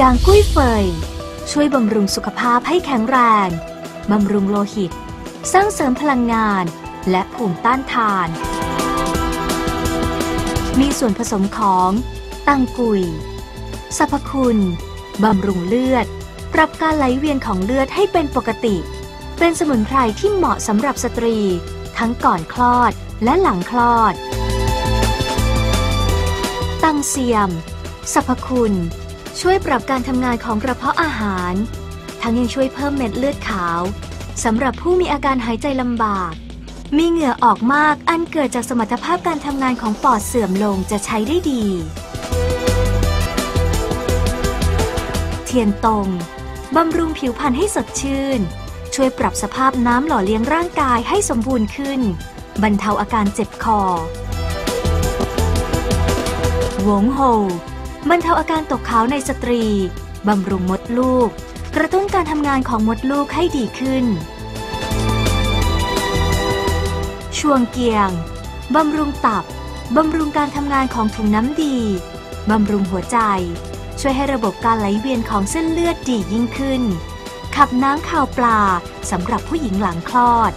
ยางกุ้ยเฟย ช่วยบำรุงสุขภาพให้แข็งแรง บำรุงโลหิต สร้างเสริมพลังงาน และภูมิต้านทาน มีส่วนผสมของ ตังกุยสรรพคุณ บำรุงเลือด ปรับการไหลเวียนของเลือดให้เป็นปกติ เป็นสมุนไพรที่เหมาะสำหรับสตรี ทั้งก่อนคลอดและหลังคลอด ตังเซียมสรรพคุณ ช่วยปรับการทำงานของกระเพาะอาหาร ทั้งยังช่วยเพิ่มเม็ดเลือดขาวสำหรับผู้มีอาการหายใจลำบาก มีเหงื่อออกมากอันเกิดจากสมรรถภาพการทำงานของปอดเสื่อมลงจะใช้ได้ดี เทียนตงบำรุงผิวพรรณให้สดชื่น ช่วยปรับสภาพน้ำหล่อเลี้ยงร่างกายให้สมบูรณ์ขึ้น บรรเทาอาการเจ็บคอ หวงโฮ บรรเทาอาการตกขาวในสตรี บำรุงมดลูก กระตุ้นการทำงานของมดลูกให้ดีขึ้น ช่วงเกียง บำรุงตับ บำรุงการทำงานของถุงน้ำดี บำรุงหัวใจ ช่วยให้ระบบการไหลเวียนของเส้นเลือดดียิ่งขึ้น ขับน้ำข่าวปลาสำหรับผู้หญิงหลังคลอด